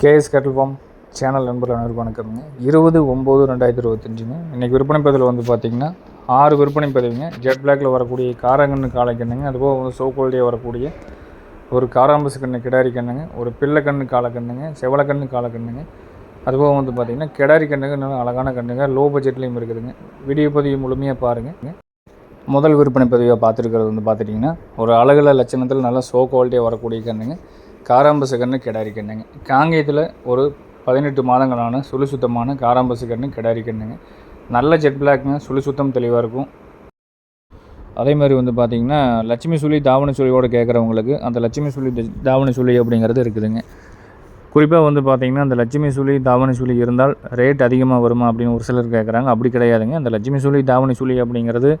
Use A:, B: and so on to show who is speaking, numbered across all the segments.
A: KS கேட்டல் form channel நண்பர்கள் அனைவருக்கும் வணக்கம்ங்க. இருபது ஒம்பது ரெண்டாயிரத்தி இருபத்தஞ்சுங்க. இன்றைக்கி விற்பனை பதிவில் வந்து பார்த்திங்கன்னா ஆறு விற்பனை பதிவுங்க. ஜெட் பிளாக்ல வரக்கூடிய காரங்கன்று காளைக்கண்ணுங்க. அதுபோக வந்து சோ வரக்கூடிய ஒரு காராம்பசு கண்ணு கிடாரி கண்ணுங்க. ஒரு பிள்ளை பிள்ளைக்கண்ணு காலக்கண்ணுங்க செவலக்கண்ணு காலக்கண்ணுங்க அதுபோக வந்து பார்த்திங்கன்னா கிடாரி கண்ணுங்க நல்ல அழகான கண்ணுங்க. லோ பட்ஜெட்லேயும் இருக்குதுங்க. வீடியோ பதிவு முழுமையாக பாருங்கள் முதல் விற்பனை பதிவாக பார்த்துருக்கிறது வந்து பார்த்துட்டிங்கன்னா ஒரு அழகுல லட்சணத்தில் நல்லா சோ குவாலிட்டியாக வரக்கூடிய கண்ணுங்க. காராம்பசு கண்ணு கிடாரி கண்ணுங்க காங்கேயத்தில் ஒரு பதினெட்டு மாதங்களான சுழி சுத்தமான காராம்பசு கண்ணு கிடாரி கண்ணுங்க நல்ல ஜெட் பிளாக்ங்க சுழி சுத்தம் தெளிவாக இருக்கும். அதே மாதிரி வந்து பார்த்திங்கன்னா லட்சுமி சுழி தாவணி சுழியோடு கேட்குறவங்களுக்கு அந்த லட்சுமி சுழி தாவண தாவணி சுழி அப்படிங்கிறது இருக்குதுங்க. குறிப்பாக வந்து பார்த்திங்கன்னா அந்த லட்சுமி சுழி தாவணி சுழி இருந்தால் ரேட் அதிகமாக வருமா அப்படின்னு ஒரு சிலர் கேட்குறாங்க அப்படி கிடையாதுங்க. அந்த லட்சுமி சுழி தாவணி சுழி அப்படிங்கிறது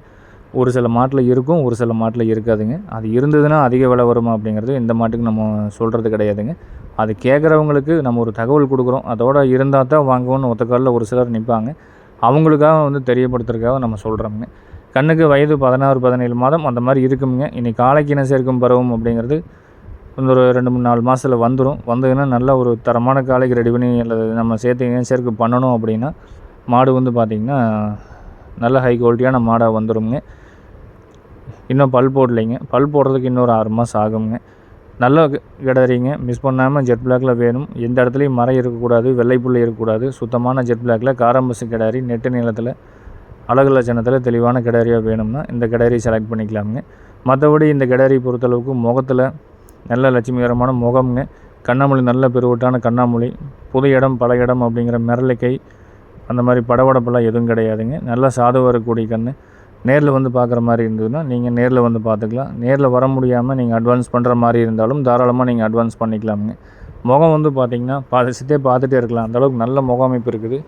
A: ஒரு சில மாட்டில் இருக்கும் ஒரு சில மாட்டில் இருக்காதுங்க. அது இருந்ததுன்னா அதிக விலை வருமா அப்படிங்கிறது இந்த மாட்டுக்கு நம்ம சொல்கிறது கிடையாதுங்க. அது கேட்குறவங்களுக்கு நம்ம ஒரு தகவல் கொடுக்குறோம். அதோட இருந்தால் தான் வாங்குவோன்னு ஒத்த காலில் ஒரு சிலர் நிற்பாங்க. அவங்களுக்காக வந்து தெரியப்படுத்துறதுக்காக நம்ம சொல்கிறோங்க கண்ணுக்கு வயது பதினாறு பதினேழு மாதம் அந்த மாதிரி இருக்குங்க இன்றைக்கி காலைக்கு இனம் சேர்க்கும் பருவம் அப்படிங்கிறது இன்னும் ஒரு ரெண்டு மூணு நாலு மாதத்தில் வந்துடும் வந்ததுன்னா நல்ல ஒரு தரமான காலைக்கு ரெடி பண்ணி அல்லது நம்ம சேர்த்து இனம் சேர்க்க பண்ணணும் அப்படின்னா மாடு வந்து பார்த்திங்கன்னா நல்ல ஹை குவாலிட்டியான மாடாக வந்துடுங்க இன்னும் பல் போடலைங்க. பல் போடுறதுக்கு இன்னொரு ஆறு மாதம் ஆகுங்க நல்ல கிடறீங்க. மிஸ் பண்ணாமல் ஜெட் பிளாக்ல வேணும். எந்த இடத்துலையும் மரம் இருக்கக்கூடாது வெள்ளை புள்ளி இருக்கக்கூடாது. சுத்தமான ஜெட் பிளாக்ல காரம்பசு கிடாரி நெட்டு நீளத்தில் அழகு லட்சணத்தில் தெளிவான கிடாரியாக வேணும்னா இந்த கிடாரி செலக்ட் பண்ணிக்கலாமுங்க. மற்றபடி இந்த கிடாரி பொறுத்தளவுக்கு முகத்தில் நல்ல லட்சுமிகரமான முகம்ங்க. கண்ணாமொழி நல்ல பெருவட்டான கண்ணாமொழி. புது இடம் பல இடம் அப்படிங்கிற மிரளிக்கை அந்த மாதிரி படபடப்பெல்லாம் எதுவும் கிடையாதுங்க. நல்லா சாதுவாக இருக்கக்கூடிய கண் நேரில் வந்து பார்க்குற மாதிரி இருந்ததுன்னா நீங்கள் நேரில் வந்து பார்த்துக்கலாம் நேரில் வர முடியாமல் நீங்கள் அட்வான்ஸ் பண்ணுற மாதிரி இருந்தாலும் தாராளமாக நீங்கள் அட்வான்ஸ் பண்ணிக்கலாமுங்க. முகம் வந்து பார்த்தீங்கன்னா பார்த்துட்டே பார்த்துட்டே இருக்கலாம். அந்தளவுக்கு நல்ல முக அமைப்பு இருக்குது.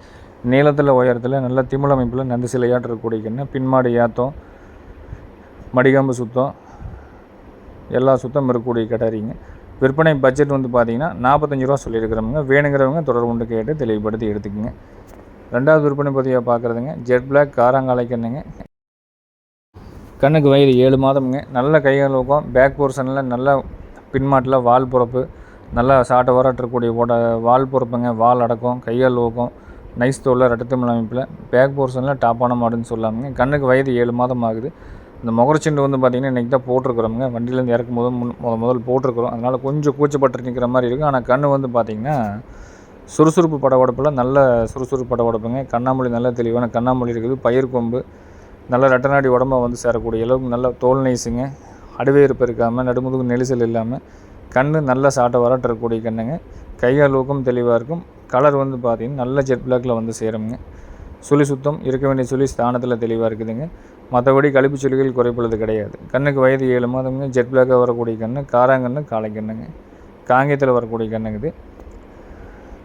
A: நீளத்தில் உயரத்தில் நல்ல திமிழ் அமைப்பில் நந்து சிலையாட்டு இருக்கக்கூடிய கண்ணு பின்மாடு ஏத்தம் மடிகாம்பு சுத்தம் எல்லா சுத்தம் இருக்கக்கூடிய கட்டாரிங்க. விற்பனை பட்ஜெட் வந்து பார்த்தீங்கன்னா நாற்பத்தஞ்சு ரூபா சொல்லியிருக்கிறவங்க வேணுங்கிறவங்க தொடர்பு கொண்டு கேட்டு தெளிவுபடுத்தி எடுத்துக்கோங்க. ரெண்டாவது விற்பனை பதிவாக பார்க்குறதுங்க ஜெட் பிளாக் காராங்காலைக்கண்ணுங்க கண்ணுக்கு வயது ஏழு மாதம்ங்க. நல்ல கைகள் ஊக்கம் பேக் போர்ஷனில் நல்ல பின்மாட்டில் வால் புறப்பு நல்லா சாட்டை வராட்டக்கூடிய ஓட வால் பொறுப்புங்க வால் அடக்கம் கையால் ஊக்கம் நைஸ் தோலில் ரெட்டத்தமிழ் அமைப்பில். பேக் போர்ஷனில் டாப்பான மாடுன்னு சொல்லாமுங்க. கண்ணுக்கு வயது ஏழு மாதம் ஆகுது. இந்த முகரச்செண்டு வந்து பார்த்திங்கன்னா இன்றைக்கி தான் போட்டிருக்கிறோமுங்க. வண்டியிலேருந்து இறக்கும் போது முன் முத முதல் போட்டிருக்கிறோம். அதனால் கொஞ்சம் கூச்சப்பட்டு நிற்கிற மாதிரி இருக்குது ஆனால் கண்ணு வந்து பார்த்திங்கன்னா சுறுசுறுப்பு படவடப்பில் நல்ல சுறுசுறுப்பு படவடப்புங்க கண்ணாமொழி நல்ல தெளிவான கண்ணாமொழி இருக்குது. பயிர் கொம்பு நல்ல ரெட்டநாடி உடம்ப வந்து சேரக்கூடிய அளவுக்கு நல்ல தோல் நைஸுங்க அடுவேறுப்பு இருக்காமல் நடுமுதுகு நெரிசல் இல்லாமல் கண் நல்ல சாட்டை வராட்டு இருக்கக்கூடிய கண்ணுங்க. கையால் ஊக்கம் தெளிவாக இருக்கும். கலர் வந்து பார்த்திங்கன்னா நல்ல ஜெட் பிளாக்கில் வந்து சேருங்க சுழி சுத்தம் இருக்க வேண்டிய சுழி ஸ்தானத்தில் தெளிவாக இருக்குதுங்க. மற்றபடி கழிப்பு சுழிகள் குறைப்புள்ளது கிடையாது. கண்ணுக்கு வயது ஏழு மாதங்க ஜெட் பிளாக்காக வரக்கூடிய கண்ணு காராங்கண்ணு காளை கண்ணுங்க. காங்கேயத்தில் வரக்கூடிய கண்ணுங்க இது.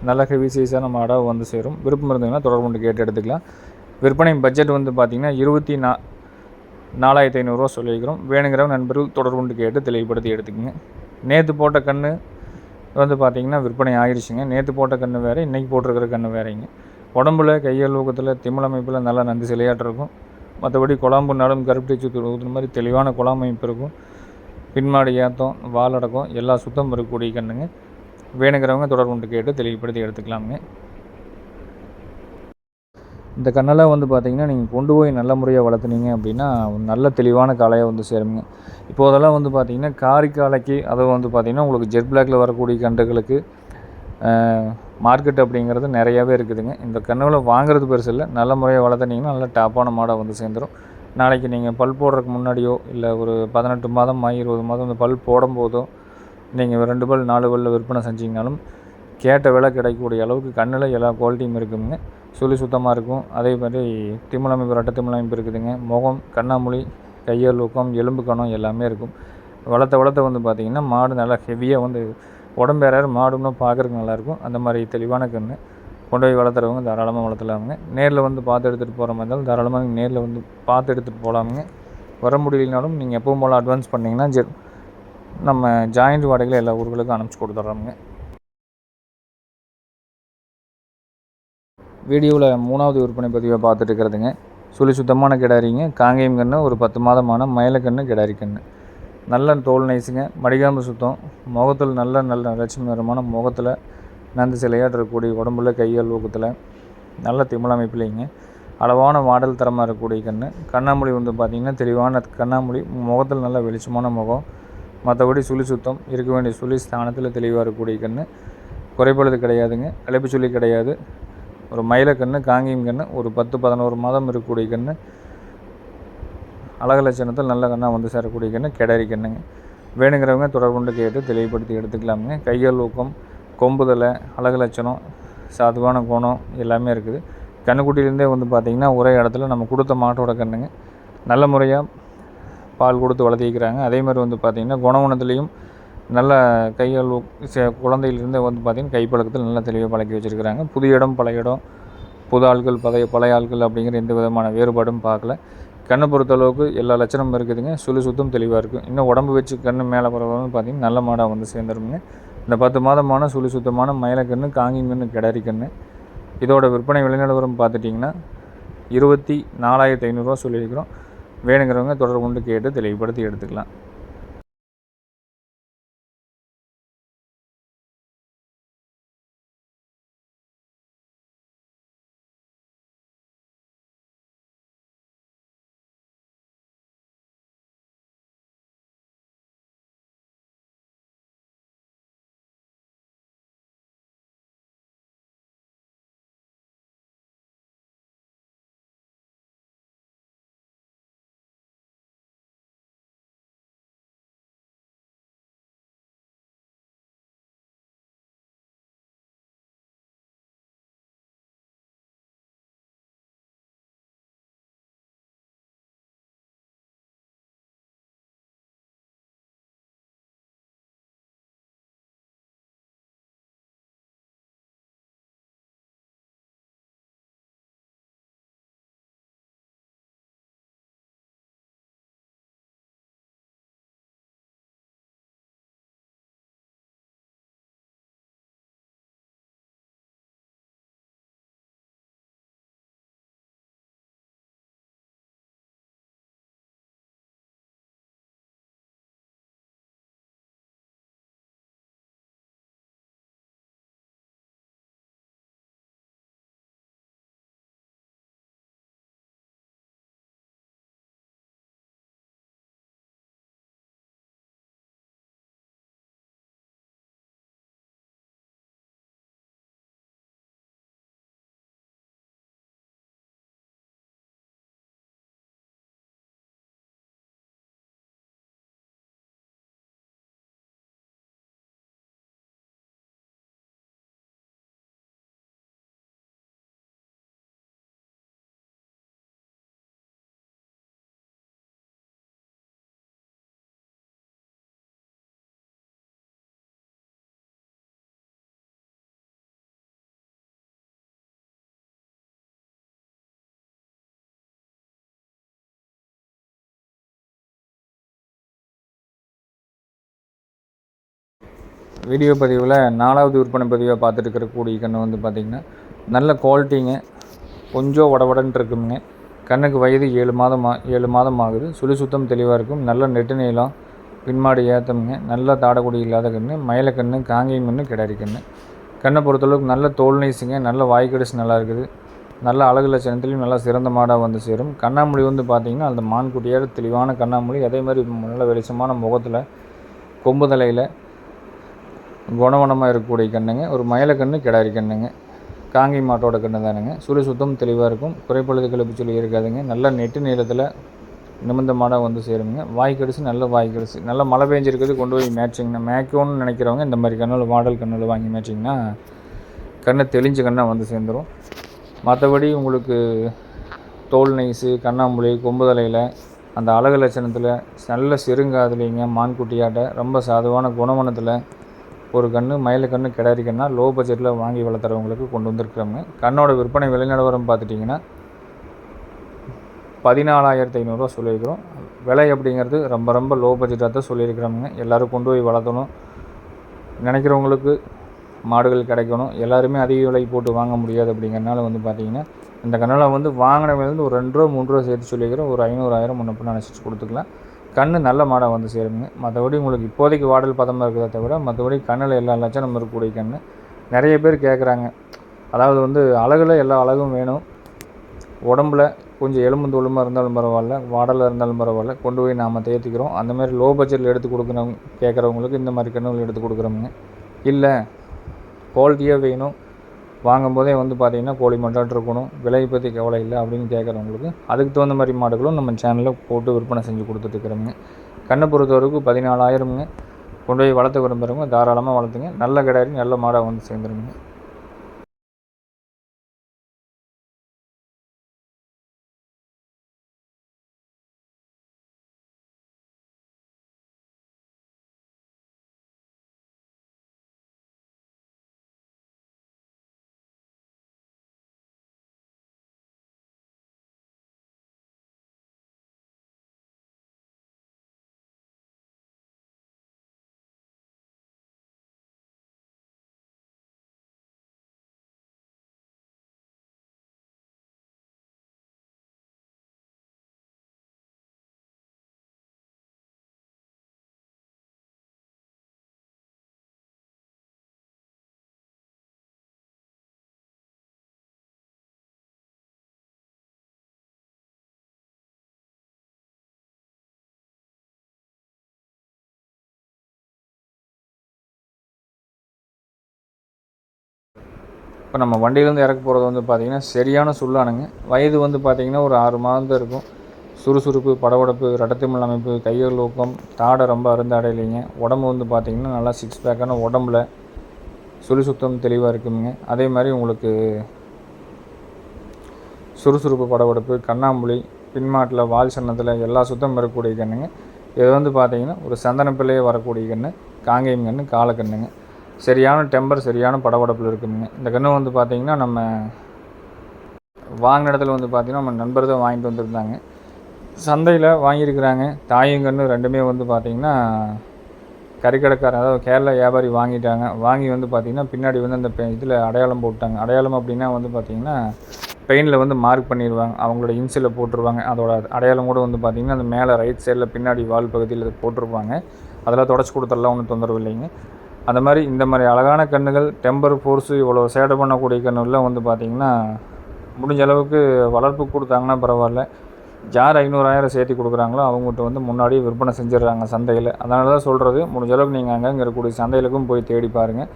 A: நல்ல ஹெவி சைஸான மாடாக வந்து சேரும். விருப்பம் இருந்தீங்கன்னா தொடர்பு கொண்டு கேட்டு எடுத்துக்கலாம். விற்பனை பட்ஜெட் வந்து பார்த்திங்கன்னா இருபத்தி நா நாலாயிரத்தி ஐநூறுரூவா சொல்லியிருக்கிறோம். வேணுங்கிற நண்பர்கள் தொடர்புண்டு கேட்டு தெளிவுபடுத்தி எடுத்துக்கங்க. நேற்று போட்ட கன்று வந்து பார்த்திங்கன்னா விற்பனை ஆகிடுச்சுங்க நேற்று போட்ட கன்று வேறு இன்றைக்கி போட்டிருக்கிற கன்று வேறைங்க. உடம்புல கையல் ஊக்கத்தில் திமிழ் அமைப்பில் நல்லா நந்தி சிலையாட்டு இருக்கும். மற்றபடி குழம்பு நடும் கருப்பு தீச்சு ஊற்றுற மாதிரி தெளிவான குழம்பு அமைப்பு இருக்கும். பின்மாடி ஏத்தம் வாலடக்கம் எல்லா சுத்தம் இருக்கக்கூடிய கண்ணுங்க. வேணுங்கிறவங்க தொடர்பு கொண்டு கேட்டு தெளிவுபடுத்தி எடுத்துக்கலாமுங்க. இந்த கண்ணெல்லாம் வந்து பார்த்தீங்கன்னா நீங்கள் கொண்டு போய் நல்ல முறையாக வளர்த்துனீங்க அப்படின்னா நல்ல தெளிவான காளையாக வந்து சேருங்க இப்போ அதெல்லாம் வந்து பார்த்திங்கன்னா காரி காளைக்கு வந்து பார்த்திங்கன்னா உங்களுக்கு ஜெட் பிளாக்ல வரக்கூடிய கன்றுகளுக்கு மார்க்கெட் அப்படிங்கிறது நிறையாவே இருக்குதுங்க. இந்த கன்றுகளை வாங்குறது பெருசு இல்லை. நல்ல முறையாக வளர்த்துனீங்கன்னா நல்ல டாப்பான மாடாக வந்து சேர்ந்துடும் நாளைக்கு நீங்கள் பல் போடுறதுக்கு முன்னாடியோ இல்லை ஒரு பதினெட்டு மாதம் இருபது மாதம் இந்த பல் போடும்போதோ நீங்கள் ரெண்டு பல் நாலு பல்ல விற்பனை செஞ்சீங்கனாலும் கேட்ட விலை கிடைக்கக்கூடிய அளவுக்கு கண்ணில் எல்லா குவாலிட்டியும் இருக்குங்க. சுழி சுத்தமாக இருக்கும். அதே மாதிரி திமிழ் அமைப்பு ரெட்டை திமிழ் அமைப்பு இருக்குதுங்க. முகம் கண்ணாமொழி கையல் ஊக்கம் எலும்பு கணம் எல்லாமே இருக்கும். வளர்த்த வளர்த்த வந்து பார்த்திங்கன்னா மாடு நல்லா ஹெவியாக வந்து உடம்பு யாராவது மாடுன்னா பார்க்குறதுக்கு நல்லாயிருக்கும் அந்த மாதிரி தெளிவான கன்று கொண்டு போய் வளர்த்துறவங்க தாராளமாக வளர்த்துலாமுங்க. நேரில் வந்து பார்த்து எடுத்துகிட்டு போகிற மாதிரி இருந்தாலும் தாராளமாக நேரில் வந்து பார்த்து எடுத்துகிட்டு போகலாமுங்க வர முடியலனாலும் நீங்கள் எப்பவும் போல் அட்வான்ஸ் பண்ணிங்கன்னா ஜெ நம்ம ஜாயிண்ட் வாடகையில் எல்லா ஊர்களுக்கும் அனுப்பிச்சி கொடுத்துட்றோமுங்க வீடியோவில் மூணாவது விற்பனை பதிவை பார்த்துட்டு இருக்கிறதுங்க. சுழி சுத்தமான கிடாரிங்க. காங்கேயம் கன்று ஒரு பத்து மாதமான மயிலக்கன்று கிடாரி கன்று. நல்ல தோல் நைஸுங்க. மடிகாம்பு சுத்தம். முகத்தில் நல்ல நல்ல லட்சுமி முகத்தில் நந்து சிலையாட்டு இருக்கக்கூடிய உடம்புல கையால் ஊக்கத்தில் நல்ல திமிழ் அமைப்புலைங்க. அளவான மாடல் தரமாக இருக்கக்கூடிய கண் கண்ணாமொழி வந்து பார்த்திங்கன்னா தெளிவான கண்ணாமொழி முகத்தில் நல்ல வெளிச்சமான முகம். மற்றபடி சுழி சுத்தம். இருக்க வேண்டிய சுழி ஸ்தானத்தில் தெளிவாக இருக்கக்கூடிய கண் குறைபடுது கிடையாதுங்க. களைப்பு சொல்லி கிடையாது. ஒரு மயிலக்கன்று காங்கியம் கன்று ஒரு பத்து பதினோரு மாதம் இருக்கக்கூடிய கன்று அழகு லட்சணத்தில் நல்ல கண்ணாக வந்து சேரக்கூடிய கன்று கிடரி கண்ணுங்க. வேணுங்கிறவங்க தொடர்புண்டு கேட்டு தெளிவுபடுத்தி எடுத்துக்கலாமுங்க. கைகள் ஊக்கம் கொம்புதலை அழகு லட்சணம் சாதுவான குணம் எல்லாமே இருக்குது. கண்ணுக்குட்டியிலேருந்தே வந்து பார்த்திங்கன்னா ஒரே இடத்துல நம்ம கொடுத்த மாட்டோட கண்ணுங்க. நல்ல முறையாக பால் கொடுத்து வளர்த்திக்கிறாங்க. அதே மாதிரி வந்து பார்த்திங்கன்னா குணகுணத்துலேயும் நல்ல கைகள் குழந்தையிலிருந்தே வந்து பார்த்திங்கன்னா கைப்பழக்கத்தில் நல்லா தெளிவாக பழக்கி வச்சுருக்கிறாங்க. புது இடம் பழைய இடம் புது ஆட்கள் பழைய பழைய ஆட்கள் அப்படிங்கிற எந்த விதமான வேறுபாடும் பார்க்கல. கண்ணை பொறுத்தளவுக்கு எல்லா லட்சணமும் இருக்குதுங்க. சுழி சுத்தம் தெளிவாக இருக்கும் இன்னும் உடம்பு வச்சு கண் மேலே போகிறவங்க பார்த்திங்கன்னா நல்ல மாடாக வந்து சேர்ந்துருங்க இந்த பத்து மாதமான சுழி சுத்தமான மயிலக்கண்ணு காங்கிங்கன்னு கிடரி கண்ணு. இதோட விற்பனை விலைநிலவரம் பார்த்துட்டிங்கன்னா இருபத்தி நாலாயிரத்தி ஐநூறுரூவா சொல்லியிருக்கிறோம். வேணுங்கிறவங்க தொடர்பு கொண்டு கேட்டு தெளிவுபடுத்தி எடுத்துக்கலாம். வீடியோ பதிவில் நாலாவது விற்பனை பதிவாக பார்த்துட்டு இருக்கக்கூடிய கன்று வந்து பார்த்திங்கன்னா நல்ல குவாலிட்டிங்க கொஞ்சம் வடவடன்னு இருக்குங்க. கண்ணுக்கு வயது ஏழு மாதம் ஏழு மாதம் ஆகுது. சுழி சுத்தம் தெளிவாக இருக்கும். நல்ல நெட்டு நீளம் பின்மாடி ஏற்றமுங்க நல்ல தாடக்குடி இல்லாத கன்று மயில கன்று காங்கேயம் கன்று கிடாரி கன்று கண்ணை பொறுத்தளவுக்கு நல்ல தோல் நைஸுங்க நல்ல வாய்க்கடிசு நல்லா இருக்குது. நல்ல அழகு லட்சணத்துலேயும் நல்லா சிறந்த மாடாக வந்து சேரும். கண்ணாமொழி வந்து பார்த்திங்கன்னா அந்த மான்குட்டியோட தெளிவான கண்ணாமொழி அதே மாதிரி நல்ல வெளிச்சமான முகத்தில் கொம்பு தலையில் குணவனமாக இருக்கக்கூடிய கண்ணுங்க ஒரு மயிலக்கண்ணு கிடாரி கண்ணுங்க. காங்கி மாட்டோட கன்று தானுங்க. சுழி சுத்தம் தெளிவாக இருக்கும். குறைப்பழுது கிளப்பு சொல்லி இருக்காதுங்க. நல்லா நெட்டு நீளத்தில் நிமிந்த மாடாக வந்து சேருங்க. வாய் கடிச்சு நல்ல வாய் கடிச்சு. நல்ல மழை பெஞ்சிருக்கிறது கொண்டு போய் மேட்சிங்னா மேய்க்கணும்னு நினைக்கிறவங்க இந்த மாதிரி கண்ணில் மாடல் கண்ணில் வாங்கி மேட்சிங்கன்னா கண்ணை தெளிஞ்ச கண்ணாக வந்து சேர்ந்துடும் மற்றபடி உங்களுக்கு தோல் நைஸு கண்ணாம்புலி கொம்பு தலையில் அந்த அழகு லட்சணத்தில் நல்ல சிறுங்காதுலிங்க மான்குட்டியாட்ட ரொம்ப சாதுவான குணமனத்தில் ஒரு கன்று மயில் கன்று கிடாரி கண்ணா லோ பட்ஜெட்டில் வாங்கி வளர்த்துறவங்களுக்கு கொண்டு வந்திருக்கிறோங்க. கண்ணோட விற்பனை விலைநிலவரம் பார்த்துட்டிங்கன்னா பதினாலாயிரத்தி ஐநூறுரூவா சொல்லியிருக்கிறோம். விலை அப்படிங்கிறது ரொம்ப ரொம்ப லோ பட்ஜெட்டாக தான் சொல்லியிருக்கிறோமுங்க. எல்லோரும் கொண்டு போய் வளர்த்தணும். நினைக்கிறவங்களுக்கு மாடுகள் கிடைக்கணும். எல்லாருமே அதிக விலை போட்டு வாங்க முடியாது அப்படிங்கிறனால வந்து பார்த்திங்கன்னா இந்த கண்ணில் வந்து வாங்கினவங்க வந்து ஒரு ரெண்டு ரூபா மூணு ரூபா சேர்த்து சொல்லிக்கிறோம் ஒரு ஐநூறாயிரம் முன்னப்பின்னு நினச்சிட்டு கொடுத்துக்கலாம். கண் நல்ல மாடாக வந்து சேருங்க. மற்றபடி உங்களுக்கு இப்போதைக்கு வாடல் பதமாக இருக்கிறத தவிர மற்றபடி கண்ணில் எல்லா லட்சணம் இருக்கக்கூடிய கண் நிறைய பேர் கேட்குறாங்க அதாவது வந்து அழகில் எல்லா அழகும் வேணும். உடம்புல கொஞ்சம் எலும்பு தொழுமாக இருந்தாலும் பரவாயில்ல வாடலாக இருந்தாலும் பரவாயில்ல கொண்டு போய் நாம் தேர்த்திக்கிறோம் அந்த மாதிரி லோ பட்ஜெட்டில் எடுத்து கொடுக்குறவங்க கேட்குறவங்களுக்கு இந்த மாதிரி கண்ணுகள் எடுத்து கொடுக்குறோமுங்க. இல்லை குவாலிட்டியாக வேணும். வாங்கும்போதே வந்து பார்த்திங்கன்னா கோழி மட்டாட்டு இருக்கணும். விலை பற்றி கவலை இல்லை அப்படின்னு கேட்குறவங்களுக்கு அதுக்கு தகுந்த மாதிரி மாடுகளும் நம்ம சேனலில் போட்டு விற்பனை செஞ்சு கொடுத்துட்ருக்குறோங்க கண்ணை பொறுத்தவரைக்கும் பதினாலாயிரமுங்க. கொண்டு போய் வளர்த்து விரும்புகிறவங்க தாராளமாக வளர்த்துங்க. நல்ல கிடாரி நல்ல மாடாக வந்து சேர்ந்துருங்க. இப்போ நம்ம வண்டியிலேருந்து இறக்க போகிறது வந்து பார்த்திங்கன்னா சரியான சுள்ளானுங்க. வயது வந்து பார்த்திங்கன்னா ஒரு ஆறு மாதம் இருக்கும். சுறுசுறுப்பு படபடப்பு ரட்டத்திமல் அமைப்பு கையல் ஊக்கம் தாடை ரொம்ப அருந்தாடையிலைங்க உடம்பு வந்து பார்த்திங்கன்னா நல்லா சிக்ஸ் பேக்கான உடம்புல சுழி சுத்தம் தெளிவாக இருக்குங்க. அதே மாதிரி உங்களுக்கு சுறுசுறுப்பு படபடப்பு கண்ணாம்புலி பின்மாட்டில் வால் சன்னத்தில் எல்லா சுத்தம் இருக்கக்கூடிய கண்ணுங்க. இது வந்து பார்த்திங்கன்னா ஒரு சந்தன பிள்ளையே வரக்கூடிய கன்று காங்கேயம் கன்று காலக்கண்ணுங்க. சரியான டெம்பர் சரியான படபடப்பில் இருக்குதுங்க இந்த கன்று வந்து பார்த்திங்கன்னா நம்ம வாங்கின இடத்துல வந்து பார்த்திங்கன்னா நம்ம நண்பர் தான் வாங்கிட்டு வந்திருந்தாங்க. சந்தையில் வாங்கியிருக்கிறாங்க. தாயும் கன்று ரெண்டுமே வந்து பார்த்திங்கன்னா கறிக்கடைக்காரன் அதாவது கேரளா வியாபாரி வாங்கிட்டாங்க. வாங்கி வந்து பார்த்திங்கன்னா பின்னாடி வந்து அந்த இதில் அடையாளம் போட்டாங்க. அடையாளம் அப்படின்னா வந்து பார்த்திங்கன்னா பெயினில் வந்து மார்க் பண்ணிடுவாங்க அவங்களோட இன்சில் போட்டுருவாங்க. அதோட அடையாளம் கூட வந்து பார்த்திங்கன்னா அந்த மேலே ரைட் சைடில் பின்னாடி வால் பகுதியில் போட்டிருப்பாங்க. அதெல்லாம் தொடச்சி கொடுத்துடலாம் ஒன்றும் தொந்தரவு இல்லைங்க. அந்த மாதிரி இந்த மாதிரி அழகான கன்றுகள் டெம்பர் ஃபோர்ஸு இவ்வளோ சேடை பண்ணக்கூடிய கன்றுலாம் வந்து பார்த்திங்கன்னா முடிஞ்ச அளவுக்கு வளர்ப்பு கொடுத்தாங்கன்னா பரவாயில்ல. ஜார் ஐநூறாயிரம் சேர்த்து கொடுக்குறாங்களோ அவங்ககிட்ட வந்து முன்னாடியே விற்பனை செஞ்சிடுறாங்க சந்தையில். அதனால தான் சொல்கிறது முடிஞ்ச அளவுக்கு நீங்கள் அங்கங்கே இருக்கக்கூடிய சந்தைகளுக்கும் போய் தேடி பாருங்கள்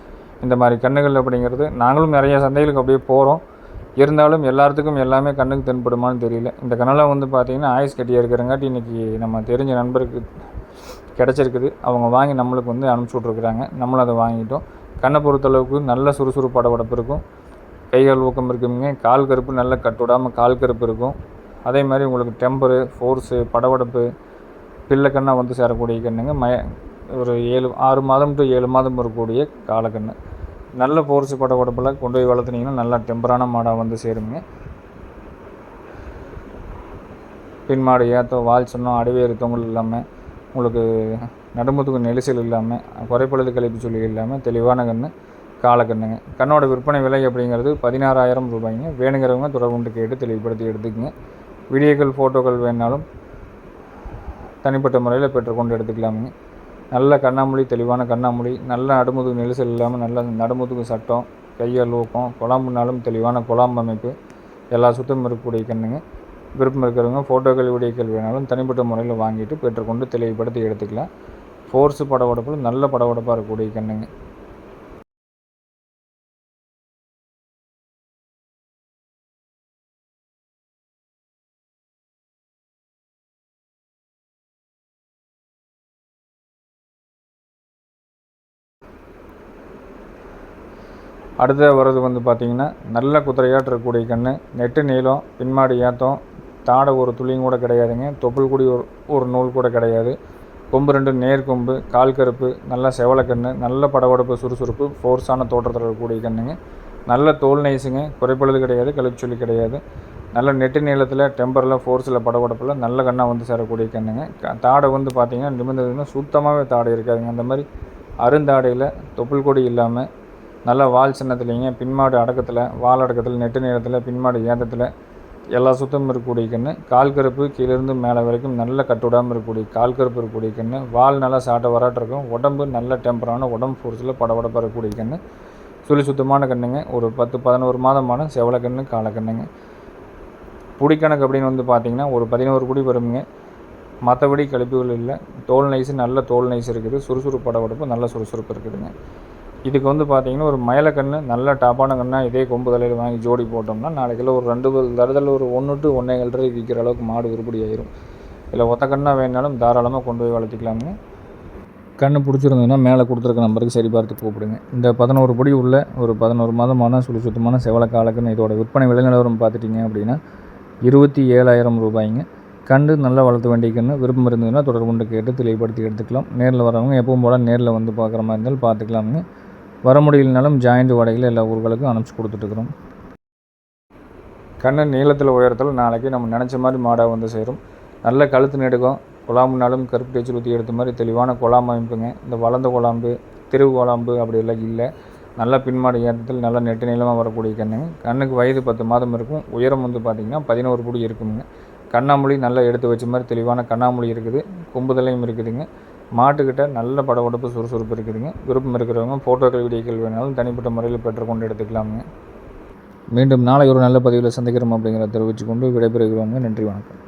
A: இந்த மாதிரி கன்றுகள் அப்படிங்கிறது நாங்களும் நிறைய சந்தைகளுக்கு அப்படியே போகிறோம் இருந்தாலும் எல்லாத்துக்கும் எல்லாமே கண்ணுக்கு தென்படுமான்னு தெரியல. இந்த கனலாம் வந்து பார்த்திங்கன்னா ஆயுஸ் கட்டியாக இருக்கிறங்காட்டி இன்றைக்கி நம்ம தெரிஞ்ச நண்பருக்கு கிடச்சிருக்குது. அவங்க வாங்கி நம்மளுக்கு வந்து அனுப்பிச்சி விட்ருக்குறாங்க நம்மளும் அதை வாங்கிட்டோம். கண்ணை பொறுத்தளவுக்கு நல்ல சுறுசுறுப்பு படபடப்பு இருக்கும். கைகள் ஊக்கம் இருக்குங்க. கால் கருப்பு நல்ல கட்டுவிடாமல் கால் கருப்பு இருக்கும். அதே மாதிரி உங்களுக்கு டெம்பரு ஃபோர்ஸு படபடப்பு பிள்ளை கண்ணாக வந்து சேரக்கூடிய கண்ணுங்க. மய ஒரு ஏழு ஆறு மாதம் டு ஏழு மாதம் இருக்கக்கூடிய காலக்கண்ணு. நல்ல ஃபோர்ஸு படபடப்பில் கொண்டு போய் வளர்த்துனீங்கன்னா நல்லா டெம்பரான மாடாக வந்து சேருங்க. பின் மாடு ஏற்றம் வால் சொன்னோம் அடிவேறு தொங்கல் இல்லாமல் உங்களுக்கு நடுமுதுகு நெரிசல் இல்லாமல் குறைப்பழுது கழிப்பு சொல்லி இல்லாமல் தெளிவான கன்று காலக்கண்ணுங்க கண்ணோட விற்பனை விலை அப்படிங்கிறது பதினாறாயிரம் ரூபாய்ங்க. வேணுங்கிறவங்க தொடர்புண்டு கேட்டு தெளிவுபடுத்தி எடுத்துக்கங்க. வீடியோக்கள் ஃபோட்டோக்கள் வேணாலும் தனிப்பட்ட முறையில் பெற்றுக்கொண்டு எடுத்துக்கலாமுங்க. நல்ல கண்ணாமொழி தெளிவான கண்ணாமொழி நல்ல நடுமுதுகு நெரிசல் இல்லாமல் நல்ல நடுமுதுகு சட்டம் கையால் ஊக்கம் குழம்புனாலும் தெளிவான குழாம்பு அமைப்பு எல்லா சுத்தமும் இருக்கக்கூடிய கண்ணுங்க. விருப்பம் இருக்கிறவங்க ஃபோட்டோக்கள் வீடியோக்கள் வேணாலும் தனிப்பட்ட முறையில் வாங்கிட்டு பெற்றுக்கொண்டு தெளிவுபடுத்தி எடுத்துக்கலாம். ஃபோர்ஸு படவடப்பில் நல்ல படவடப்பாக இருக்கக்கூடிய கண்ணுங்க. அடுத்த வர்றது வந்து பார்த்திங்கன்னா நல்ல குதிரையாட்டு இருக்கக்கூடிய கன்று நெட்டு நீளம் பின்மாடி ஏற்றம் தாடை ஒரு துளியும் கூட கிடையாதுங்க. தொப்புள் கூடி ஒரு ஒரு நூல் கூட கிடையாது. கொம்பு ரெண்டு நேர் கொம்பு கால் கருப்பு நல்ல செவலக்கண்ணு நல்ல படபடப்பு சுறுசுறுப்பு ஃபோர்ஸான தோற்றத்தில் இருக்கக்கூடிய கண்ணுங்க. நல்ல தோல் நைஸுங்க குறைப்பழுது கிடையாது கழிச்சொல்லி கிடையாது. நல்ல நெட்டு நீளத்தில் டெம்பரில் ஃபோர்ஸில் படபடப்பில் நல்ல கண்ணாக வந்து சேரக்கூடிய கண்ணுங்க. தாடை வந்து பார்த்திங்கன்னா நிமிர்ந்ததுன்னா சுத்தமாகவே தாடை இருக்காதுங்க. அந்த மாதிரி அருந்தாடையில் தொப்புள் கொடி இல்லாமல் நல்ல வால் சின்னத்துலேங்க பின்மாடு அடக்கத்தில் வால் அடக்கத்தில் நெட்டு நீளத்தில் பின்மாடு ஏந்தத்தில் எல்லா சுத்தமும் இருக்கக்கூடிய கன்று கால் கருப்பு கீழேருந்து மேலே வரைக்கும் நல்ல கட்டுவிடாமல் இருக்கக்கூடிய கால் கருப்பு இருக்கக்கூடிய கன்று வால் நல்லா சாட்டை வராட்டு இருக்கும். உடம்பு நல்ல டெம்பரான உடம்பு ஃபோர்ஸில் படபடப்பாக இருக்கக்கூடிய கன்று சுழி சுத்தமான கண்ணுங்க. ஒரு பத்து பதினோரு மாதமான செவலக்கண்ணு காலக்கண்ணுங்க புடிக்கணக்கு அப்படின்னு வந்து பார்த்தீங்கன்னா ஒரு பதினோரு குடி வருங்க மற்றபடி கழிப்புகள் இல்லை. தோல் நைஸ் நல்ல தோல் நைஸ் இருக்குது. சுறுசுறுப்பு படபடப்பு நல்ல சுறுசுறுப்பு இருக்குதுங்க. இதுக்கு வந்து பார்த்தீங்கன்னா ஒரு மயிலக்கண்ணு நல்ல டாப்பான கண்ணாக இதே கொம்பு தலையில் வாங்கி ஜோடி போட்டோம்னா நாளைக்குள்ள ஒரு ரெண்டு தரத்தில் ஒரு ஒன்று டு ஒன்றே ரூபாய் விற்கிற அளவுக்கு மாடு உருப்படி ஆயிரும். இல்லை ஒத்த கண்ணாக வேணாலும் தாராளமாக கொண்டு போய் வளர்த்திக்கலாமுங்க கண்ணு பிடிச்சிருந்ததுன்னா மேலே கொடுத்துருக்க நம்பருக்கு சரி பார்த்து கூப்பிடுங்க. இந்த பதினோரு படி உள்ள ஒரு பதினோரு மாதமான சுழி சுத்தமான செவல காலக்குன்னு இதோட விற்பனை விலைநிலவரம் பார்த்துட்டிங்க அப்படின்னா இருபத்தி ஏழாயிரம் ரூபாய்ங்க. கண்டு நல்லா வளர்த்த வேண்டிய விருப்பம் இருந்ததுன்னா தொடர்பு கொண்டு கேட்டு தெளிவுபடுத்தி எடுத்துக்கலாம். நேரில் வரவங்க எப்பவும் போல் நேரில் வந்து பார்க்குற மாதிரி இருந்தாலும் பார்த்துக்கலாமுங்க. வர முடியலனாலும் ஜாயிண்ட் வாடகையில் எல்லா ஊர்களுக்கும் அனுப்பிச்சி கொடுத்துட்ருக்குறோம் கண்ணன் நீளத்தில் உயரத்தில் நாளைக்கு நம்ம நினச்ச மாதிரி மாடாக வந்து சேரும். நல்ல கழுத்து நெடுக்கும் குழாம்புனாலும் கருப்பு தேய்ச்சி ஊற்றி எடுத்த மாதிரி தெளிவான குழாம்பு அமைப்புங்க. இந்த வளர்ந்த குழாம்பு தெருவு குழாம்பு அப்படி எல்லாம் இல்லை. நல்ல பின்மாடு ஏற்றத்தில் நல்ல நெட்டு நீளமாக வரக்கூடிய கண்ணுங்க. கண்ணுக்கு வயது பத்து மாதம் இருக்கும். உயரம் வந்து பார்த்திங்கன்னா பதினோரு புடி இருக்குங்க. கண்ணாமொழி நல்லா எடுத்து வச்ச மாதிரி தெளிவான கண்ணாமொழி இருக்குது. கும்புதலையும் இருக்குதுங்க. மாட்டுக்கிட்ட நல்ல படபடப்பு சுறுசுறுப்பு இருக்குதுங்க. விருப்பம் இருக்கிறவங்க ஃபோட்டோக்கள் வீடியோக்கள் வேணாலும் தனிப்பட்ட முறையில் பெற்றுக்கொண்டு எடுத்துக்கலாமுங்க. மீண்டும் நாளை ஒரு நல்ல பதிவில் சந்திக்கிறோம் அப்படிங்கிற தெரிவித்துக்கொண்டு விடைபெறுகிறோங்க நன்றி வணக்கம்.